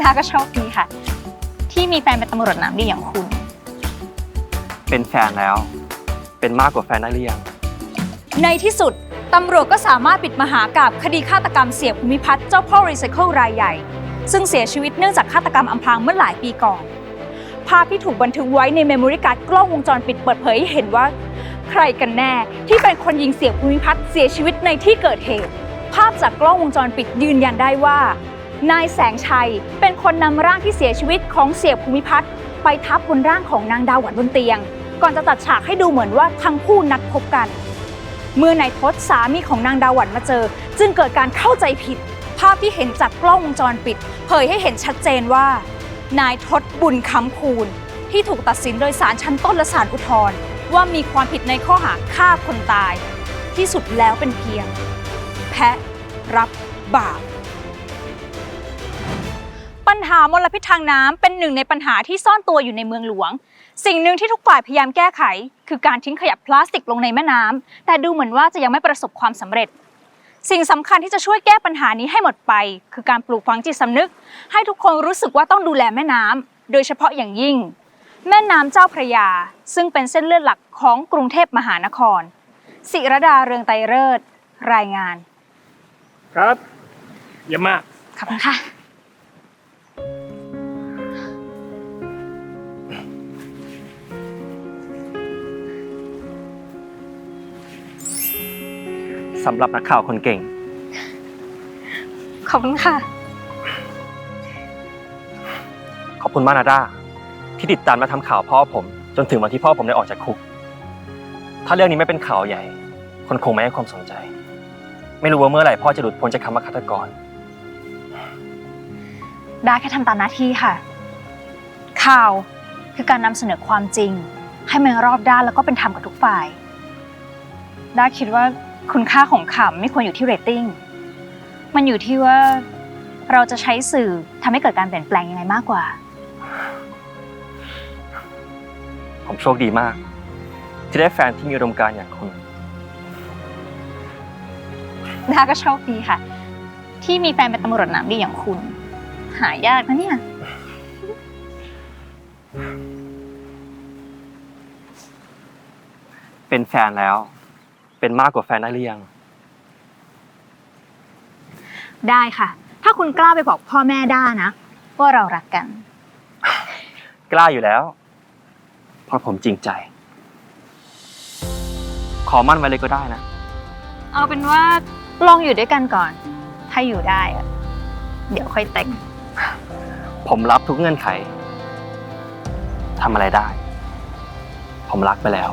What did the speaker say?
ดาก็โชคดีค่ะ ที่มีแฟนเป็นตำรวจน้ำดีอย่างคุณ เป็นแฟนแล้ว เป็นมากกว่าแฟนได้หรือยังในที่สุด ตำรวจก็สามารถปิดมหากาบคดีฆาตกรรมเสียภูมิพัฒน์เจ้าพ่อรีไซเคิลรายใหญ่ ซึ่งเสียชีวิตเนื่องจากฆาตกรรมอำพรางเมื่อหลายปีก่อน ภาพที่ถูกบันทึกไว้ในเมมโมรี่การ์ดกล้องวงจรปิดเปิดเผยให้เห็นว่า ใครกันแน่ที่เป็นคนยิงเสียภูมิพัฒน์เสียชีวิตในที่เกิดเหตุ ภาพจากกล้องวงจรปิดยืนยันได้ว่า นายแสงชัยเป็นคนนำร่างที่เสียชีวิตของเสียภูมิพัฒน์ไปทับบนร่างของนางดาวหวันบนเตียง ก่อนจะตัดฉากให้ดูเหมือนว่าทั้งคู่นัดพบกัน เมื่อนายทศสามีของนางดาวหวันมาเจอ จึงเกิดการเข้าใจผิด ภาพที่เห็นจากกล้องวงจรปิด เผยให้เห็นชัดเจนว่า นายทศบุญคำคูณที่ถูกตัดสินโดยศาลชั้นต้นและศาลอุทธรณ์ว่ามีความผิดในข้อหาฆ่าคนตาย ที่สุดแล้วเป็นเพียง แพะรับบาป ปัญหามลพิษทางน้ำเป็นหนึ่งในปัญหาที่ซ่อนตัวอยู่ในเมืองหลวง สิ่งหนึ่งที่ทุกฝ่ายพยายามแก้ไข คือการทิ้งขยะพลาสติกลงในแม่น้ำแต่ดูเหมือนว่าจะยังไม่ประสบความสำเร็จ สิ่งสำคัญที่จะช่วยแก้ปัญหานี้ให้หมดไป คือการปลูกฝังจิตสำนึก ให้ทุกคนรู้สึกว่าต้องดูแลแม่น้ำโดยเฉพาะอย่างยิ่ง แม่น้ำเจ้าพระยา ซึ่งเป็นเส้นเลือดหลักของกรุงเทพมหานครศิรดาเรืองไตรเริศรายงาน ครับเยี่ยมมากขอบคุณค่ะ สำหรับนักข่าวคนเก่ง ขอบคุณค่ะ ขอบคุณมากนะด้าที่ติดตามมาทำข่าวพ่อผม จนถึงวันที่พ่อผมได้ออกจากคุก ถ้าเรื่องนี้ไม่เป็นข่าวใหญ่ คนคงไม่ให้ความสนใจ ไม่รู้ว่าเมื่อไหร่พ่อจะหลุดพ้นจากคำว่าฆาตกรดาแค่ทำตามหน้าที่ค่ะ ข่าวคือการนำเสนอความจริง ให้มันรอบด้านแล้วก็เป็นธรรมกับทุกฝ่ายดาคิดว่า คุณค่าของข่าวไม่ควรอยู่ที่เรตติ้ง มันอยู่ที่ว่าเราจะใช้สื่อทำให้เกิดการเปลี่ยนแปลงยังไงมากกว่า ผมโชคดีมาก ที่ได้แฟนที่มีอุดมการณ์อย่างคุณ ดาก็โชคดีค่ะ ที่มีแฟนเป็นตำรวจน้ำดีอย่างคุณ หายากนะเนี่ย เป็นแฟนแล้ว เป็นมากกว่าแฟนได้หรือยัง ได้ค่ะ ถ้าคุณกล้าไปบอกพ่อแม่ด้านะว่าเรารักกัน กล้าอยู่แล้ว เพราะผมจริงใจ ขอมั่นไว้เลยก็ได้นะ เอาเป็นว่าลองอยู่ด้วยกันก่อน ถ้าอยู่ได้อะเดี๋ยวค่อยแต่ง ผมรับทุกเงื่อนไขทำอะไรได้ ผมรักไปแล้ว